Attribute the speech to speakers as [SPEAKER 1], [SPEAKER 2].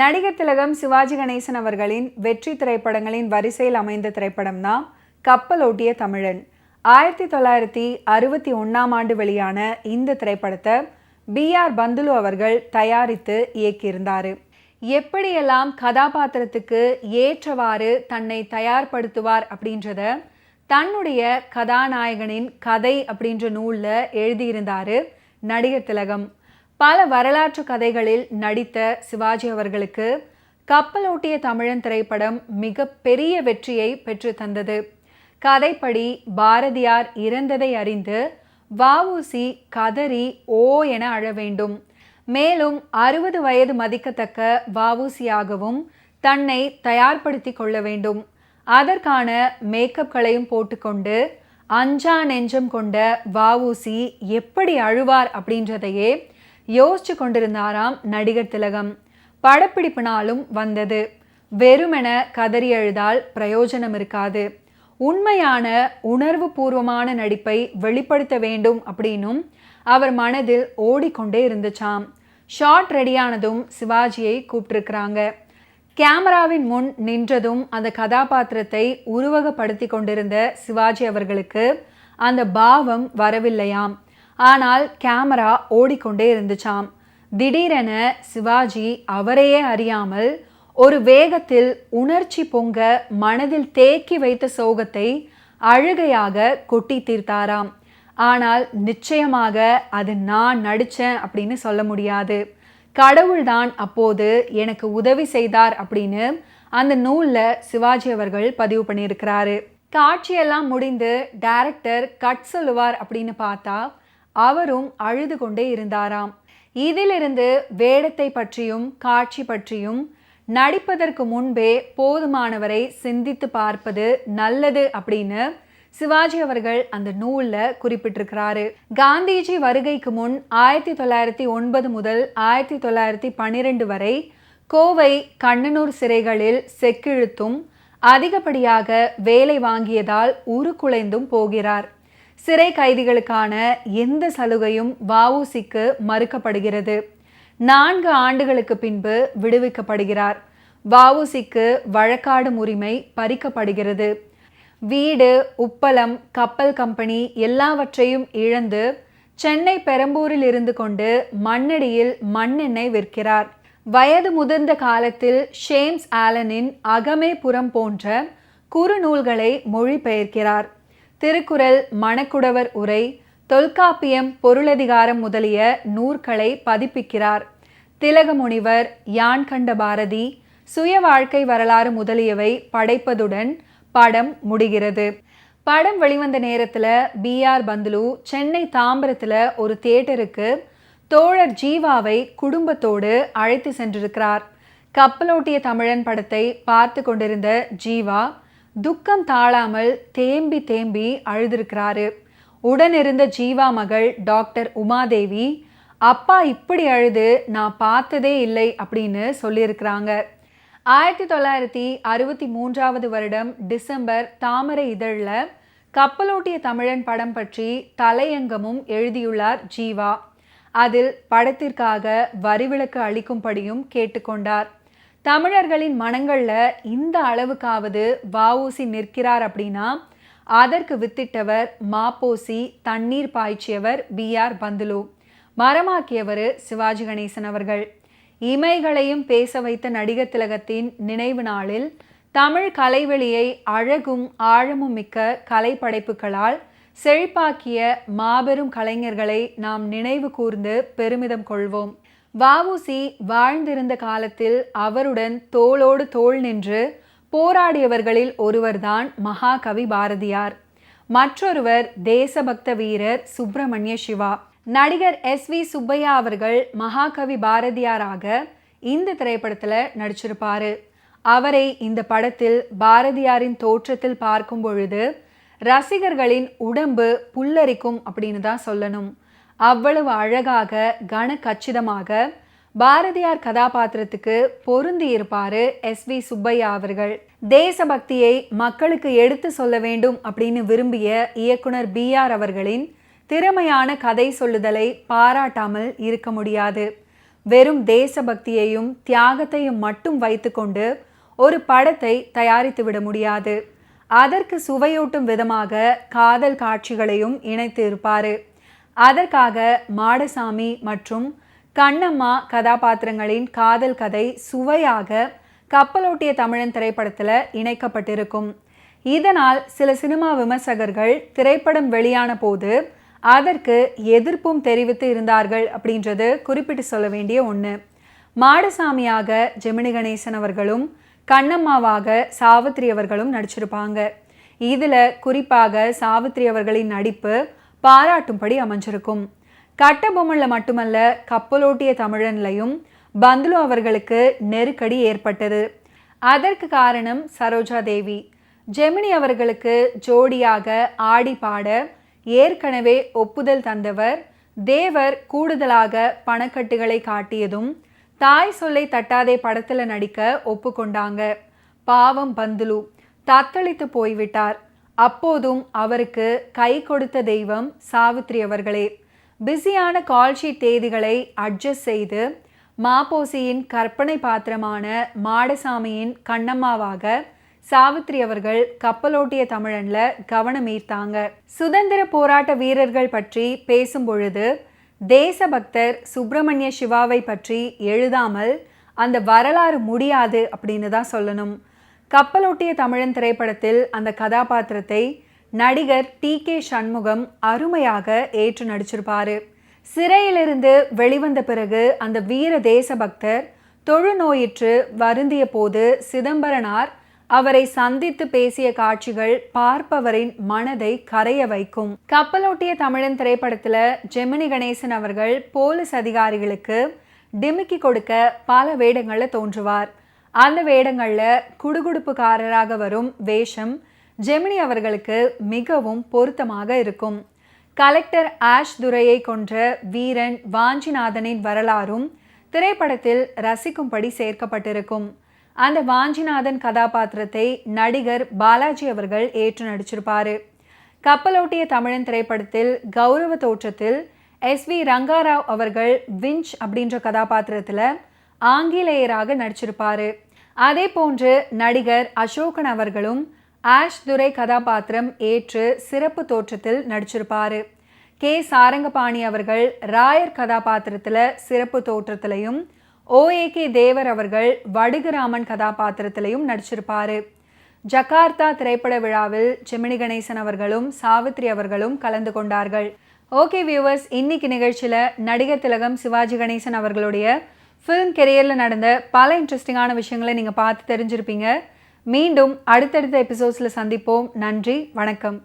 [SPEAKER 1] நடிகர் திலகம் சிவாஜி கணேசன் அவர்களின் வெற்றி திரைப்படங்களின் வரிசையில் அமைந்த திரைப்படம் தான் கப்பலோட்டிய தமிழன். ஆயிரத்தி தொள்ளாயிரத்தி அறுபத்தி ஒன்றாம் ஆண்டு வெளியான இந்த திரைப்படத்தை பி ஆர் பந்துலு அவர்கள் தயாரித்து இயக்கியிருந்தார். எப்படியெல்லாம் கதாபாத்திரத்துக்கு ஏற்றவாறு தன்னை தயார்படுத்துவார் அப்படின்றத தன்னுடைய கதாநாயகனின் கதை அப்படின்ற நூலில் எழுதியிருந்தார் நடிகர் திலகம். பல வரலாற்று கதைகளில் நடித்த சிவாஜி அவர்களுக்கு கப்பலோட்டிய தமிழன் திரைப்படம் மிக பெரிய வெற்றியை பெற்று தந்தது. கதைப்படி பாரதியார் இறந்ததை அறிந்து வஉசி கதறி ஓ என அழ வேண்டும். மேலும் அறுபது வயது மதிக்கத்தக்க வஉசியாகவும் தன்னை தயார்படுத்தி கொள்ள வேண்டும். அதற்கான மேக்கப்களையும் போட்டுக்கொண்டு அஞ்சா நெஞ்சம் கொண்ட வஉசி எப்படி அழுவார் அப்படின்றதையே யோசிச்சு கொண்டிருந்தாராம் நடிகர் திலகம். படப்பிடிப்பு நாளும் வந்தது. வெறுமென கதறி அழுதால் பிரயோஜனம் இருக்காது. உண்மையான உணர்வு பூர்வமான நடிப்பை வெளிப்படுத்த வேண்டும் அப்படின்னும் அவர் மனதில் ஓடிக்கொண்டே இருந்துச்சாம். ஷார்ட் ரெடியானதும் சிவாஜியை கூப்பிட்டுருக்குறாங்க. கேமராவின் முன் நின்றதும் அந்த கதாபாத்திரத்தை உருவகப்படுத்தி கொண்டிருந்த சிவாஜி அவர்களுக்கு அந்த பாவம் வரவில்லையாம். ஆனால் கேமரா ஓடிக்கொண்டே இருந்துச்சாம். திடீரென சிவாஜி அவரையே அறியாமல் ஒரு வேகத்தில் உணர்ச்சி பொங்க மனதில் தேக்கி வைத்த சோகத்தை அழுகையாக கொட்டி தீர்த்தாராம். ஆனால் நிச்சயமாக அது நான் நடித்தேன் அப்படின்னு சொல்ல முடியாது. கடவுள்தான் அப்போது எனக்கு உதவி செய்தார் அப்படின்னு அந்த நூலில் சிவாஜி அவர்கள் பதிவு பண்ணியிருக்கிறாரு. காட்சியெல்லாம் முடிந்து டைரக்டர் கட் சொல்லுவார் அப்படின்னு பார்த்தா அவரும் அழுது கொண்டே இருந்தாராம். இதிலிருந்து வேடத்தை பற்றியும் காட்சி பற்றியும் நடிப்பதற்கு முன்பே போதுமானவரை சிந்தித்து பார்ப்பது நல்லது அப்படின்னு சிவாஜி அவர்கள் அந்த நூலில் குறிப்பிட்டிருக்கிறாரு. காந்திஜி வருகைக்கு முன் ஆயிரத்தி தொள்ளாயிரத்தி ஒன்பது முதல் ஆயிரத்தி தொள்ளாயிரத்தி பன்னிரெண்டு வரை கோவை கண்ணனூர் சிறைகளில் செக்கிழுத்தும் அதிகப்படியாக வேலை வாங்கியதால் உருக்குலைந்தும் போகிறார். சிறை கைதிகளுக்கான எந்த சலுகையும் வவுசிக்கு மறுக்கப்படுகிறது. நான்கு ஆண்டுகளுக்கு பின்பு விடுவிக்கப்படுகிறார். வவுசிக்கு வழக்காடும் உரிமை பறிக்கப்படுகிறது. வீடு உப்பளம் கப்பல் கம்பெனி எல்லாவற்றையும் இழந்து சென்னை பெரம்பூரில் இருந்து கொண்டு மண்ணடியில் மண்ணெண்ணெய் விற்கிறார். வயது முதிர்ந்த காலத்தில் ஷேம்ஸ் ஆலனின் அகமே புறம் போன்ற குறுநூல்களை மொழிபெயர்க்கிறார். திருக்குறள் மணக்குடவர் உரை தொல்காப்பியம் பொருளதிகாரம் முதலிய நூற்களை பதிப்பிக்கிறார். திலகமுனிவர் யான் கண்ட பாரதி சுய வாழ்க்கை வரலாறு முதலியவை படைப்பதுடன் படம் முடிகிறது. படம் வெளிவந்த நேரத்தில் பி. ஆர். பந்துலு சென்னை தாம்பரத்தில் ஒரு தியேட்டருக்கு தோழர் ஜீவாவை குடும்பத்தோடு அழைத்து சென்றிருக்கிறார். கப்பலோட்டிய தமிழன் படத்தை பார்த்து கொண்டிருந்த ஜீவா துக்கம் தாழாமல் தேம்பி தேம்பி அழுதிருக்கிறாரு. உடனிருந்த ஜீவா மகள் டாக்டர் உமாதேவி அப்பா இப்படி அழுது நான் பார்த்ததே இல்லை அப்படின்னு சொல்லியிருக்கிறாங்க. ஆயிரத்தி தொள்ளாயிரத்தி அறுபத்தி மூன்றாவது வருடம் டிசம்பர் தாமரை இதழில் கப்பலோட்டிய தமிழன் படம் பற்றி தலையங்கமும் எழுதியுள்ளார் ஜீவா. அதில் படத்திற்காக வரிவிலக்கு அளிக்கும்படியும் கேட்டுக்கொண்டார். தமிழர்களின் மனங்களில் இந்த அளவுக்காவது வாவூசி நிற்கிறார் அப்படின்னா அதற்கு வித்திட்டவர் மாப்போசி தண்ணீர் பாய்ச்சியவர் பி ஆர் பந்துலு. மரமாக்கியவர் சிவாஜி கணேசன் அவர்கள். இமைகளையும் பேச வைத்த நடிகர் திலகத்தின் நினைவு நாளில் தமிழ் கலைவெளியை அழகும் ஆழமும் மிக்க கலை படைப்புகளால் செழிப்பாக்கிய மாபெரும் கலைஞர்களை நாம் நினைவு கூர்ந்து பெருமிதம் கொள்வோம். வஉசி வாழ்ந்திருந்த காலத்தில் அவருடன் தோளோடு தோள் நின்று போராடியவர்களில் ஒருவர்தான் மகாகவி பாரதியார். மற்றொருவர் தேசபக்த வீரர் சுப்பிரமணிய சிவா. நடிகர் எஸ் வி சுப்பையா அவர்கள் மகாகவி பாரதியாராக இந்த திரைப்படத்தில் நடிச்சிருப்பாரு. அவரை இந்த படத்தில் பாரதியாரின் தோற்றத்தில் பார்க்கும் பொழுது ரசிகர்களின் உடம்பு புல்லரிக்கும் அப்படின்னு தான் சொல்லணும். அவ்வளவு அழகாக கன கச்சிதமாக பாரதியார் கதாபாத்திரத்துக்கு பொருந்தி இருப்பாரு எஸ் வி சுப்பையா அவர்கள். தேசபக்தியை மக்களுக்கு எடுத்து சொல்ல வேண்டும் அப்படின்னு விரும்பிய இயக்குனர் பி ஆர் அவர்களின் திறமையான கதை சொல்லுதலை பாராட்டாமல் இருக்க முடியாது. வெறும் தேசபக்தியையும் தியாகத்தையும் மட்டும் வைத்துக்கொண்டு ஒரு படத்தை தயாரித்து விட முடியாது. அதற்கு சுவையூட்டும் விதமாக காதல் காட்சிகளையும் இணைத்து இருப்பாரு. அதற்காக மாடசாமி மற்றும் கண்ணம்மா கதாபாத்திரங்களின் காதல் கதை சுவையாக கப்பலோட்டிய தமிழன் திரைப்படத்தில் இணைக்கப்பட்டிருக்கும். இதனால் சில சினிமா விமர்சகர்கள் திரைப்படம் வெளியான போது அதற்கு எதிர்ப்பும் தெரிவித்து இருந்தார்கள் அப்படின்றது குறிப்பிட்டு சொல்ல வேண்டிய ஒன்று மாடசாமியாக ஜெமினி கணேசன் அவர்களும் கண்ணம்மாவாக சாவித்ரி அவர்களும் நடிச்சிருப்பாங்க. இதில் குறிப்பாக சாவித்ரி அவர்களின் நடிப்பு பாராட்டும்படி அமைஞ்சிருக்கும். கட்டபொம்மனில் மட்டுமல்ல கப்பலோட்டிய தமிழன்லையும் பந்துலு அவர்களுக்கு நெருக்கடி ஏற்பட்டது. அதற்கு காரணம் சரோஜா தேவி. ஜெமினி அவர்களுக்கு ஜோடியாக ஆடி பாட ஏற்கனவே ஒப்புதல் தந்தவர் தேவர் கூடுதலாக பணக்கட்டுகளை காட்டியதும் தாய் சொல்லை தட்டாதே படத்தில் நடிக்க ஒப்புக்கொண்டாங்க. பாவம் பந்துலு. தத்தளித்து போய்விட்டார். அப்போதும் அவருக்கு கை கொடுத்த தெய்வம் சாவித்ரி அவர்களே. பிஸியான கால்ஷீட் தேதிகளை அட்ஜஸ்ட் செய்து மாப்போசியின் கற்பனை பாத்திரமான மாடசாமியின் கண்ணம்மாவாக சாவித்ரி அவர்கள் கப்பலோட்டிய தமிழன்ல கவனம் ஈர்த்தாங்க. சுதந்திர போராட்ட வீரர்கள் பற்றி பேசும் பொழுது தேசபக்தர் சுப்பிரமணிய சிவாவை பற்றி எழுதாமல் அந்த வரலாறு முடியாது அப்படின்னு தான் சொல்லணும். கப்பலோட்டிய தமிழன் திரைப்படத்தில் அந்த கதாபாத்திரத்தை நடிகர் டி. கே. சண்முகம் அருமையாக ஏற்று நடிச்சிருப்பாரு. சிறையிலிருந்து வெளிவந்த பிறகு அந்த வீர தேசபக்தர் தொழுநோயிற்று வருந்திய போது சிதம்பரனார் அவரை சந்தித்து பேசிய காட்சிகள் பார்ப்பவரின் மனதை கரைய வைக்கும். கப்பலோட்டிய தமிழன் திரைப்படத்தில் ஜெமினி கணேசன் அவர்கள் போலீஸ் அதிகாரிகளுக்கு டிமிக்கி கொடுக்க பல வேடங்களில் தோன்றுவார். அந்த வேடங்களில் குடுகுடுப்புக்காரராக வரும் வேஷம் ஜெமினி அவர்களுக்கு மிகவும் பொருத்தமாக இருக்கும். கலெக்டர் ஆஷ் துரையை கொன்ற வீரன் வாஞ்சிநாதனின் வரலாறும் திரைப்படத்தில் ரசிக்கும்படி சேர்க்கப்பட்டிருக்கும். அந்த வாஞ்சிநாதன் கதாபாத்திரத்தை நடிகர் பாலாஜி அவர்கள் ஏற்று நடிச்சிருப்பாரு. கப்பலோட்டிய தமிழன் திரைப்படத்தில் கௌரவ தோற்றத்தில் எஸ் வி ரங்காராவ் அவர்கள் விஞ்ச் அப்படின்ற கதாபாத்திரத்தில் ஆங்கிலேயராக நடிச்சிருப்பாரு. அதே போன்று நடிகர் அசோகன் அவர்களும் ஆஷ் துரை கதாபாத்திரம் ஏற்று சிறப்பு தோற்றத்தில் நடிச்சிருப்பாரு. கே. சாரங்கபாணி அவர்கள் ராயர் கதாபாத்திரத்தில் சிறப்பு தோற்றத்திலையும் ஓஏகே தேவர் அவர்கள் வடுகுராமன் கதாபாத்திரத்திலையும் நடிச்சிருப்பாரு. ஜகார்த்தா திரைப்பட விழாவில் செமினி கணேசன் அவர்களும் சாவித்ரி அவர்களும் கலந்து கொண்டார்கள். ஓகே வியூவர்ஸ் இன்னைக்கு நிகழ்ச்சியில் நடிகர் திலகம் சிவாஜி கணேசன் அவர்களுடைய ஃபிலிம் கெரியரில் நடந்த பல இன்ட்ரெஸ்டிங்கான விஷயங்களை நீங்கள் பார்த்து தெரிஞ்சிருப்பீங்க. மீண்டும் அடுத்தடுத்த எபிசோட்ஸில் சந்திப்போம். நன்றி வணக்கம்.